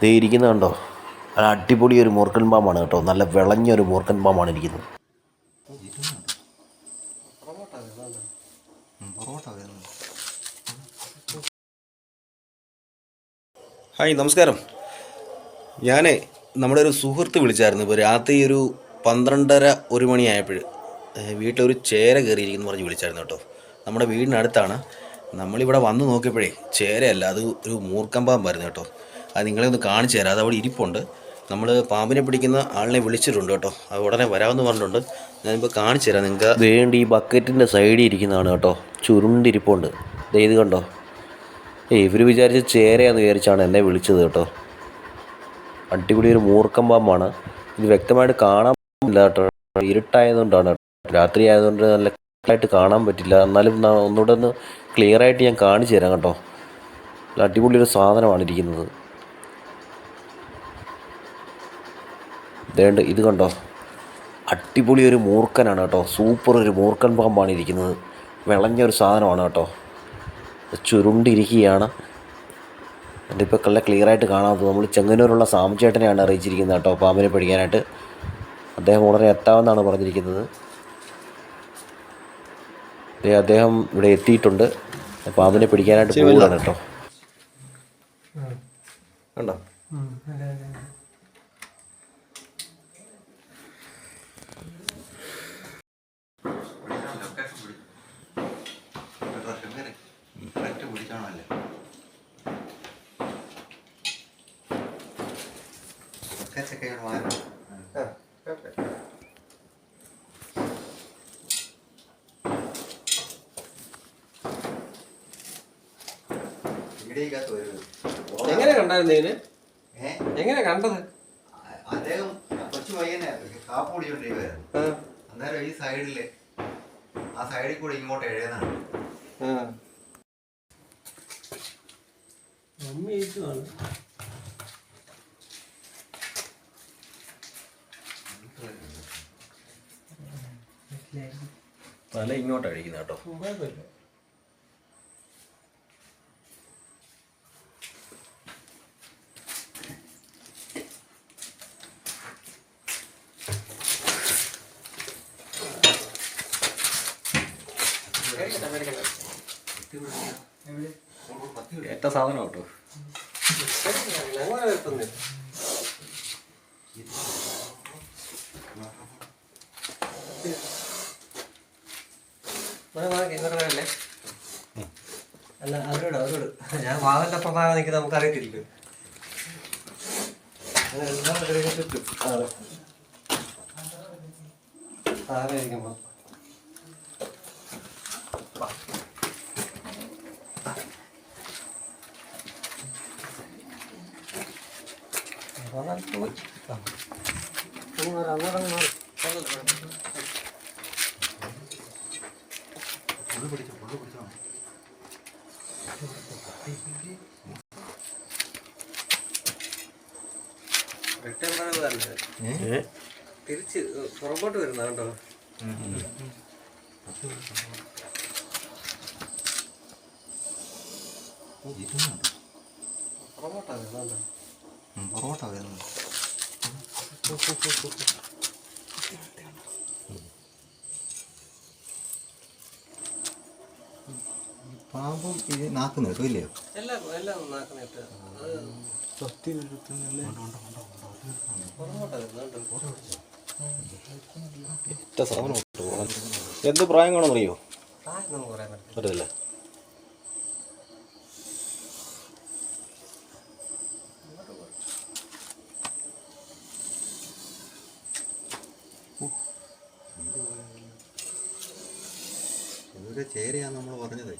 ദേ ഇരിക്കുന്നത് കണ്ടോ? അടിപൊളി ഒരു മൂർക്കൻ പാമ്പാണ് കേട്ടോ. നല്ല വിളഞ്ഞൊരു മൂർക്കൻ പാമ്പാണ് ഇരിക്കുന്നത്. ഹായ് നമസ്കാരം. ഞാനേ നമ്മുടെ ഒരു സുഹൃത്ത് വിളിച്ചായിരുന്നു. ഇപ്പോൾ രാത്രി ഒരു പന്ത്രണ്ടര ഒരു മണിയായപ്പോൾ വീട്ടിലൊരു ചേര കയറിയിരിക്കുന്നു പറഞ്ഞ് വിളിച്ചായിരുന്നു കേട്ടോ. നമ്മുടെ വീടിനടുത്താണ്. നമ്മളിവിടെ വന്ന് നോക്കിയപ്പോഴേ ചേരയല്ല അത് ഒരു മൂർക്കമ്പാമ്പായിരുന്നു കേട്ടോ. അത് നിങ്ങളെ ഒന്ന് കാണിച്ചു തരാം. അത് അവിടെ ഇരിപ്പുണ്ട്. നമ്മൾ പാമ്പിനെ പിടിക്കുന്ന ആളിനെ വിളിച്ചിട്ടുണ്ട് കേട്ടോ. അത് ഉടനെ വരാമെന്ന് പറഞ്ഞിട്ടുണ്ട്. ഞാനിപ്പോൾ കാണിച്ചു തരാം. നിങ്ങൾക്ക് വേണ്ടി ഈ ബക്കറ്റിന്റെ സൈഡിൽ ഇരിക്കുന്നതാണ് കേട്ടോ. ചുരുണ്ടിരിപ്പുണ്ട്. ഇത് കണ്ടോ? ഏ ഇവർ വിചാരിച്ച ചേരയാന്ന് വിചാരിച്ചാണ് എന്നെ വിളിച്ചത് കേട്ടോ. അടിപൊളി ഒരു മൂർക്കം പാമ്പാണ്. ഇത് വ്യക്തമായിട്ട് കാണാൻ പറ്റില്ല കേട്ടോ. ഇരുട്ടായതുകൊണ്ടാണ് രാത്രി ആയതുകൊണ്ട് നല്ല ആയിട്ട് കാണാൻ പറ്റില്ല. എന്നാലും ഒന്നുകൂടെ ഒന്ന് ക്ലിയറായിട്ട് ഞാൻ കാണിച്ചു തരാം കേട്ടോ. അടിപൊളി ഒരു സാധനമാണ് ഇരിക്കുന്നത്. ദേണ്ട് ഇത് കണ്ടോ? അടിപൊളി ഒരു മൂർക്കനാണ് കേട്ടോ. സൂപ്പർ ഒരു മൂർക്കൻ പാമ്പാണ് ഇരിക്കുന്നത്. വിളഞ്ഞ ഒരു സാധനമാണ് കേട്ടോ. ചുരുണ്ടിരിക്കുകയാണ്. എന്റെ ഇപ്പോൾ കള്ള ക്ലിയർ ആയിട്ട് കാണാത്തത് നമ്മൾ ചെങ്ങന്നൂരുള്ള സാംചേട്ടനെയാണ് അറിയിച്ചിരിക്കുന്നത് കേട്ടോ പാമ്പിനെ പിടിക്കാനായിട്ട്. അദ്ദേഹം ഉടനെ എത്താമെന്നാണ് പറഞ്ഞിരിക്കുന്നത്. അദ്ദേഹം ഇവിടെ എത്തിയിട്ടുണ്ട്. പാമ്പിനെ പിടിക്കാനായിട്ട് പോവുകയാണ് കേട്ടോ. കണ്ടോ? എങ്ങനെ കണ്ടായിരുന്നു ഇതിന്? ഏ? എങ്ങനെ കണ്ടത്? അദ്ദേഹം കൊച്ചു വൈകുന്നേ കാപ്പ് കുടിച്ചോണ്ടിരിക്കുവായിരുന്നു. അന്നേരം ഈ സൈഡിൽ ആ സൈഡിൽ കൂടെ ഇങ്ങോട്ട് എഴുതുന്നതാണ് ആ. മമ്മി ഇരിക്കുവാണ്. തല ഇങ്ങോട്ടാണ് അഴിക്കുന്ന കേട്ടോ. കുഴപ്പമില്ല. ഏറ്റ സാധനം കേട്ടോ. അല്ല അവരോട് അവരോട് ഞാൻ വാതിന്റെ പ്രധാനം നിൽക്കുന്നത് നമുക്ക് അറിയത്തില്ലല്ലോ അതാണ് പോയി. ആ. അങ്ങ് മാറ്, അങ്ങോട്ടങ്ങ് മാറ്. പുള്ളി പിടിച്ചോ പുള്ളി പിടിച്ചോ. തിരിച്ച് പുറകോട്ട് വരുന്ന കേട്ടോ പുറകോട്ടാ വരുന്നത്. പുറകോട്ടാ വരുന്നത്. പാമ്പും ഇത് നാക്ക് നിൽക്കില്ലയോ എല്ലാം എല്ലാം നാക്കണിട്ട് അത് പുറകോട്ടാ വരുന്നത് കേട്ടോ ഇല്ലയോ എന്ത് പ്രായം കാണുമെന്നറിയോ അറിയോ പറ്റത്തില്ല. ചേരയാന്ന് നമ്മൾ പറഞ്ഞത്.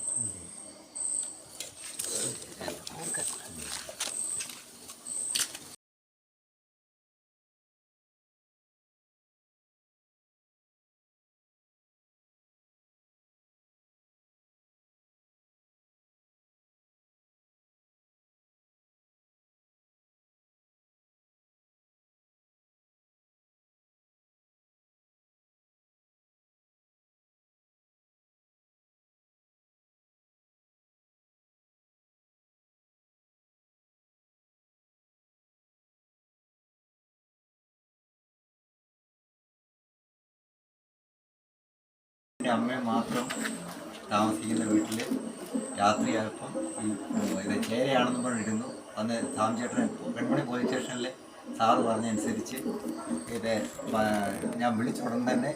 അമ്മയും മാത്രം താമസിക്കുന്ന വീട്ടിൽ രാത്രിയായപ്പം ഇത് ചേരയാണെന്ന് പറഞ്ഞിരുന്നു. അന്ന് സാംചേട്ടൻ പെൺമണി പോലീസ് സ്റ്റേഷനിൽ സാറ് പറഞ്ഞനുസരിച്ച് ഇത് ഞാൻ വിളിച്ച ഉടൻ തന്നെ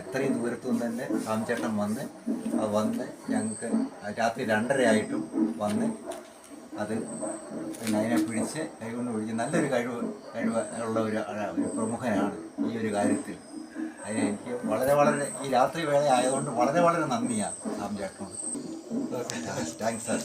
ഇത്രയും ദൂരത്തു നിന്ന് തന്നെ സാംചേട്ടൻ വന്ന് വന്ന് ഞങ്ങൾക്ക് രാത്രി രണ്ടരയായിട്ടും വന്ന് അത് പിന്നെ അതിനെ പിടിച്ച് കൈകൊണ്ട് പിടിച്ച് നല്ലൊരു കഴിവ് കഴിവ് ഉള്ള ഒരു പ്രമുഖനാണ് ഈ ഒരു കാര്യത്തിൽ. അതിന് എനിക്ക് വളരെ വളരെ ഈ രാത്രി വേള ആയതുകൊണ്ട് വളരെ വളരെ നന്ദിയാണ് സാം ചേട്ടനോട്. Thanks sir